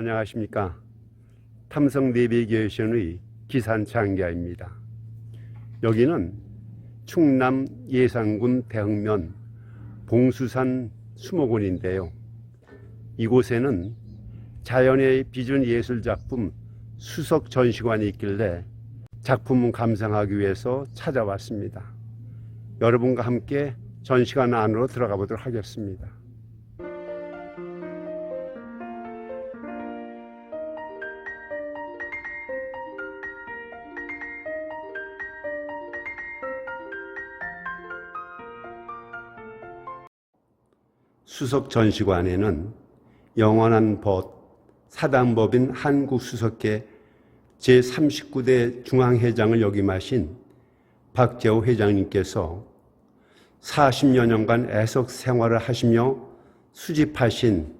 안녕하십니까. 탐성 내비게이션의 기산창기아입니다. 여기는 충남 예산군 대흥면 봉수산 수목원인데요. 이곳에는 자연의 빚은 예술 작품 수석 전시관이 있길래 작품을 감상하기 위해서 찾아왔습니다. 여러분과 함께 전시관 안으로 들어가 보도록 하겠습니다. 수석 전시관에는 영원한 벗 사단법인 한국수석회 제39대 중앙회장을 역임하신 박재호 회장님께서 40여 년간 애석 생활을 하시며 수집하신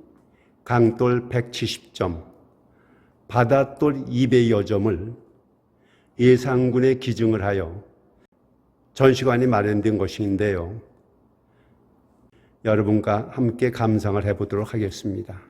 강돌 170점, 바다돌 200여 점을 예상군에 기증을 하여 전시관이 마련된 것인데요. 여러분과 함께 감상을 해보도록 하겠습니다.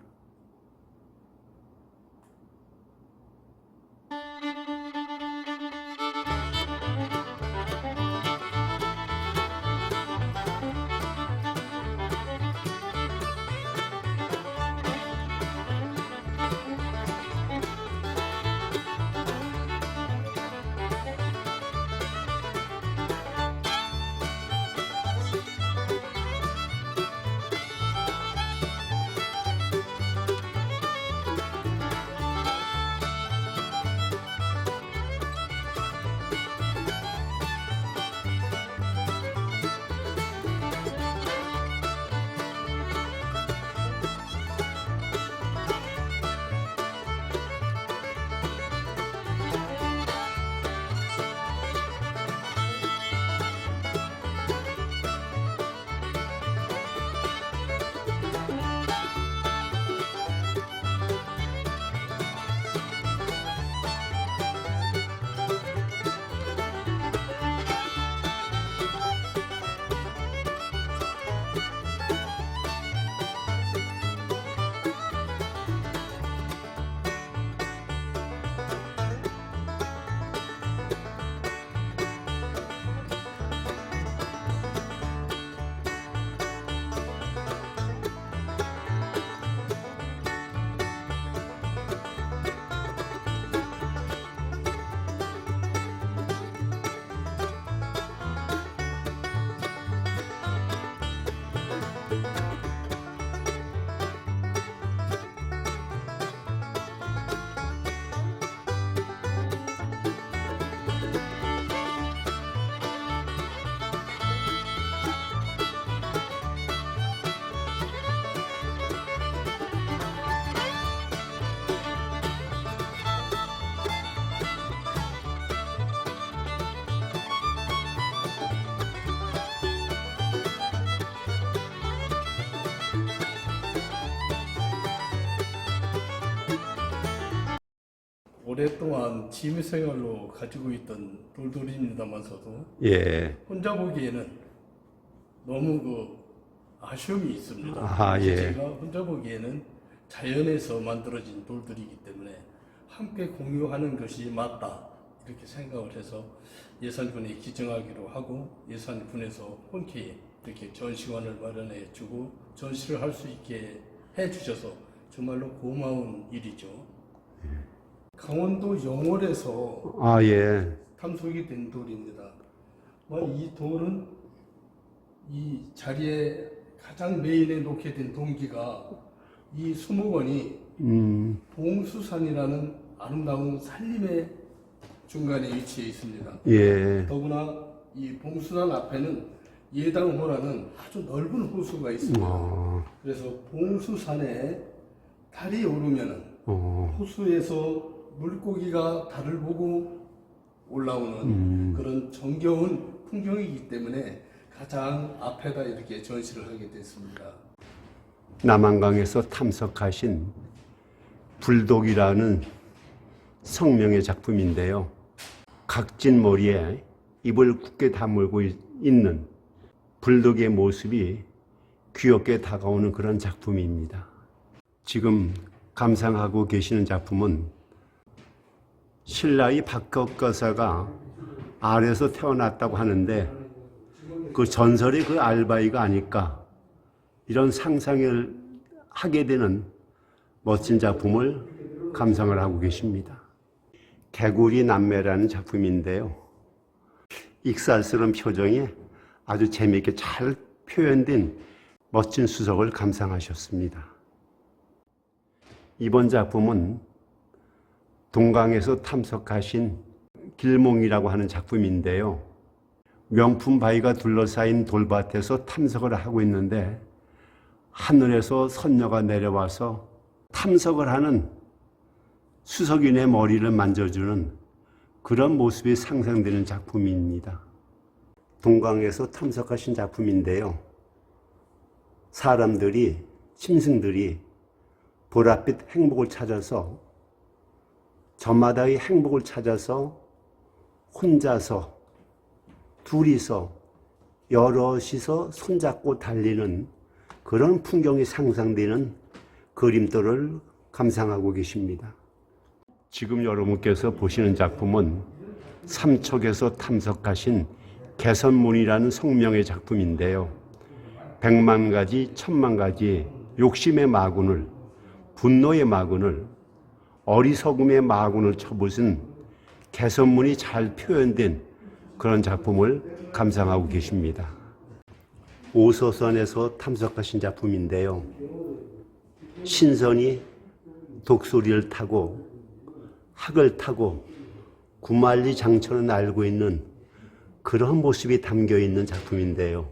오랫동안 취미 생활로 가지고 있던 돌돌입니다만서도 예, 혼자 보기에는 너무 그 아쉬움이 있습니다. 아하, 예. 제가 혼자 보기에는 자연에서 만들어진 돌들이기 때문에 함께 공유하는 것이 맞다 이렇게 생각을 해서 예산군에 기증하기로 하고 예산군에서 흔쾌히 이렇게 전시관을 마련해 주고 전시를 할 수 있게 해 주셔서 정말로 고마운 일이죠. 강원도 영월에서 아, 예, 탐속이 된 돌입니다. 뭐이 돌은 이 자리에 가장 메인에 놓게 된 동기가 이 수목원이 음, 봉수산이라는 아름다운 산림의 중간에 위치해 있습니다. 예, 더구나 이 봉수산 앞에는 예당호라는 아주 넓은 호수가 있습니다. 어, 그래서 봉수산에 달이 오르면은 어, 호수에서 물고기가 달을 보고 올라오는 음. 그런 정겨운 풍경이기 때문에 가장 앞에다 이렇게 전시를 하게 됐습니다. 남한강에서 탐석하신 불독이라는 성명의 작품인데요. 각진 머리에 입을 굳게 다물고 있- 있는 불독의 모습이 귀엽게 다가오는 그런 작품입니다. 지금 감상하고 계시는 작품은 신라의 박혁거사가 알에서 태어났다고 하는데 그 전설의 그 알바이가 아닐까 이런 상상을 하게 되는 멋진 작품을 감상을 하고 계십니다. 개구리 남매라는 작품인데요. 익살스러운 표정에 아주 재미있게 잘 표현된 멋진 수석을 감상하셨습니다. 이번 작품은 동강에서 탐석하신 길몽이라고 하는 작품인데요. 명품 바위가 둘러싸인 돌밭에서 탐석을 하고 있는데 하늘에서 선녀가 내려와서 탐석을 하는 수석인의 머리를 만져주는 그런 모습이 상상되는 작품입니다. 동강에서 탐석하신 작품인데요. 사람들이, 짐승들이 보랏빛 행복을 찾아서 저마다의 행복을 찾아서 혼자서 둘이서 여럿이서 손잡고 달리는 그런 풍경이 상상되는 그림들을 감상하고 계십니다. 지금 여러분께서 보시는 작품은 삼척에서 탐석하신 개선문이라는 성명의 작품인데요. 백만 가지, 천만 가지 욕심의 마군을, 분노의 마군을, 어리석음의 마군을 쳐부순 개선문이 잘 표현된 그런 작품을 감상하고 계십니다. 오서선에서 탐석하신 작품인데요. 신선이 독수리를 타고 학을 타고 구만리 장천을 날고 있는 그런 모습이 담겨 있는 작품인데요.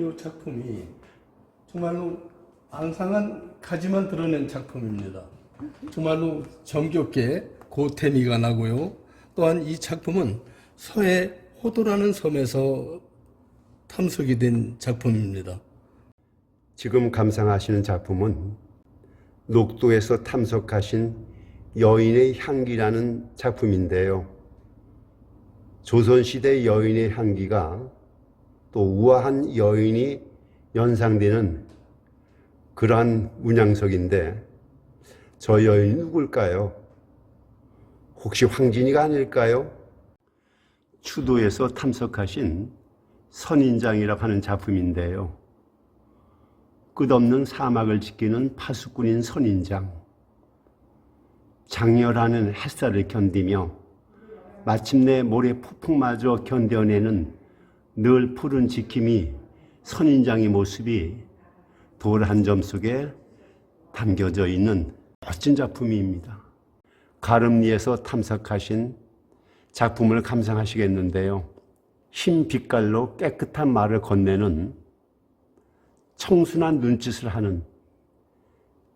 이 작품이 정말로 앙상한 가지만 드러낸 작품입니다. 정말로 정겹게 고태미가 나고요. 또한 이 작품은 서해 호도라는 섬에서 탐석이 된 작품입니다. 지금 감상하시는 작품은 녹도에서 탐석하신 여인의 향기라는 작품인데요. 조선시대 여인의 향기가 또 우아한 여인이 연상되는 그러한 문양석인데 저 여인이 누굴까요? 혹시 황진이가 아닐까요? 추도에서 탐석하신 선인장이라고 하는 작품인데요. 끝없는 사막을 지키는 파수꾼인 선인장. 장렬하는 햇살을 견디며 마침내 모래 폭풍마저 견뎌내는 늘 푸른 지킴이 선인장의 모습이 돌 한 점 속에 담겨져 있는 멋진 작품입니다. 가름리에서 탐색하신 작품을 감상하시겠는데요. 흰 빛깔로 깨끗한 말을 건네는 청순한 눈짓을 하는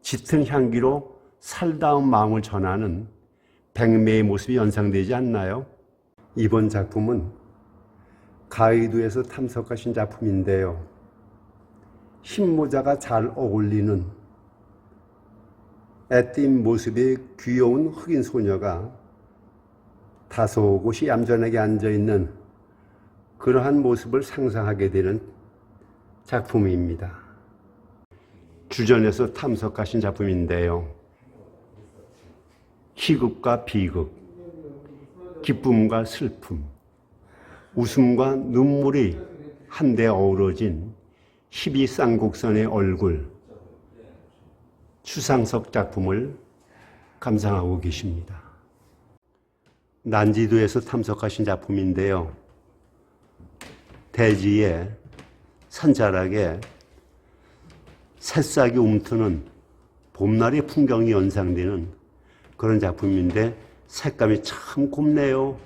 짙은 향기로 살다운 마음을 전하는 백매의 모습이 연상되지 않나요? 이번 작품은 가이드에서 탐색하신 작품인데요. 흰 모자가 잘 어울리는 애띤 모습의 귀여운 흑인 소녀가 다소 곳이 얌전하게 앉아있는 그러한 모습을 상상하게 되는 작품입니다. 주전에서 탐색하신 작품인데요. 희극과 비극, 기쁨과 슬픔, 웃음과 눈물이 한데 어우러진 희비 쌍곡선의 얼굴, 추상석 작품을 감상하고 계십니다. 난지도에서 탐색하신 작품인데요. 대지에 산자락에 새싹이 움트는 봄날의 풍경이 연상되는 그런 작품인데 색감이 참 곱네요.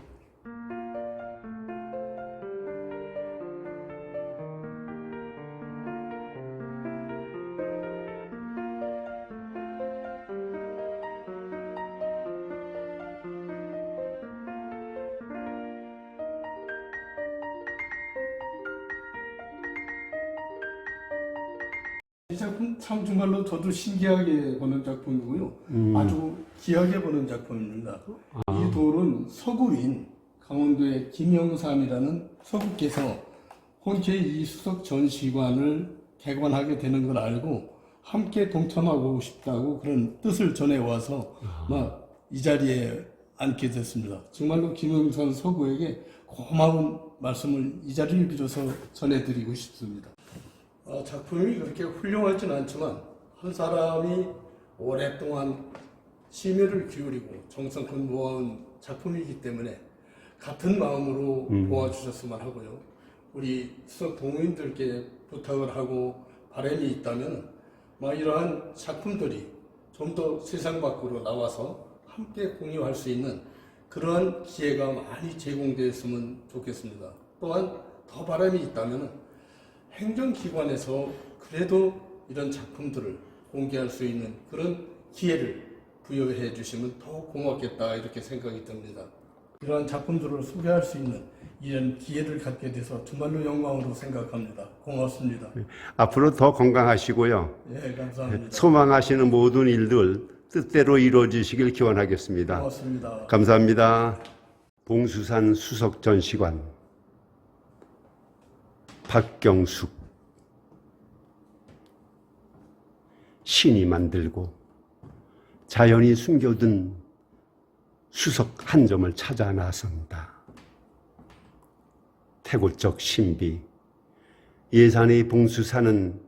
이 작품 참 정말로 저도 신기하게 보는 작품이고요. 아주 귀하게 보는 작품입니다. 이 돌은 서구인 강원도의 김영삼이라는 서구께서 본체 이수석 전시관을 개관하게 되는 걸 알고 함께 동참하고 싶다고 그런 뜻을 전해 와서 막 이 자리에 앉게 됐습니다. 정말로 김영삼 서구에게 고마운 말씀을 이 자리를 빌어서 전해드리고 싶습니다. 어, 작품이 그렇게 훌륭하진 않지만 한 사람이 오랫동안 심혈을 기울이고 정성껏 모아온 작품이기 때문에 같은 마음으로 도와주셨으면 하고요. 우리 수석 동호인들께 부탁을 하고 바람이 있다면 막 이러한 작품들이 좀 더 세상 밖으로 나와서 함께 공유할 수 있는 그러한 기회가 많이 제공되었으면 좋겠습니다. 또한 더 바람이 있다면 행정기관에서 그래도 이런 작품들을 공개할 수 있는 그런 기회를 부여해 주시면 더 고맙겠다 이렇게 생각이 듭니다. 이러한 작품들을 소개할 수 있는 이런 기회를 갖게 돼서 정말로 영광으로 생각합니다. 고맙습니다. 앞으로 더 건강하시고요. 예, 감사합니다. 소망하시는 모든 일들 뜻대로 이루어지시길 기원하겠습니다. 고맙습니다. 감사합니다. 봉수산 수석 전시관 박경숙. 신이 만들고 자연이 숨겨둔 수석 한 점을 찾아 나선다. 태고적 신비. 예산의 봉수산은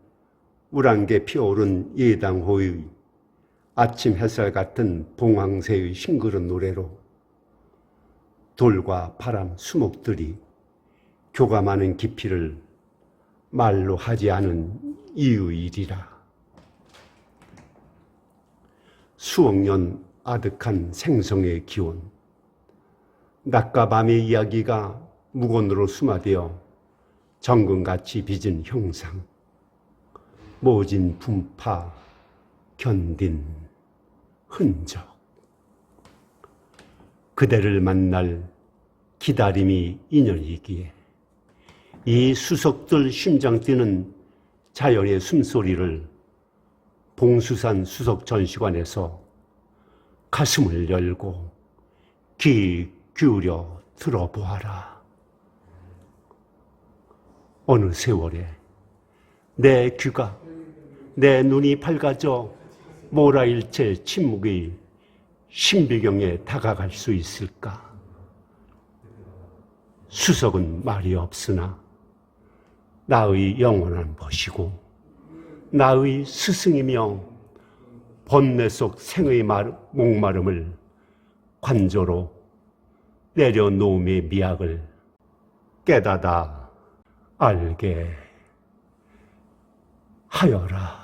우랑개 피어오른 예당호의. 아침 햇살 같은 봉황새의 싱그런 노래로 돌과 바람, 수목들이 교감하는 깊이를 말로 하지 않은 이유이리라. 수억 년 아득한 생성의 기온, 낮과 밤의 이야기가 무건으로 수마되어 정금같이 빚은 형상, 모진 분파, 견딘 흔적. 그대를 만날 기다림이 인연이기에 이 수석들 심장 뛰는 자연의 숨소리를 봉수산 수석 전시관에서 가슴을 열고 귀 기울여 들어보아라. 어느 세월에 내 귀가 내 눈이 밝아져 모라일체 침묵의 신비경에 다가갈 수 있을까? 수석은 말이 없으나 나의 영원한 벗이고 나의 스승이며 번뇌 속 생의 말, 목마름을 관조로 내려놓음의 미학을 깨닫아 알게 하여라.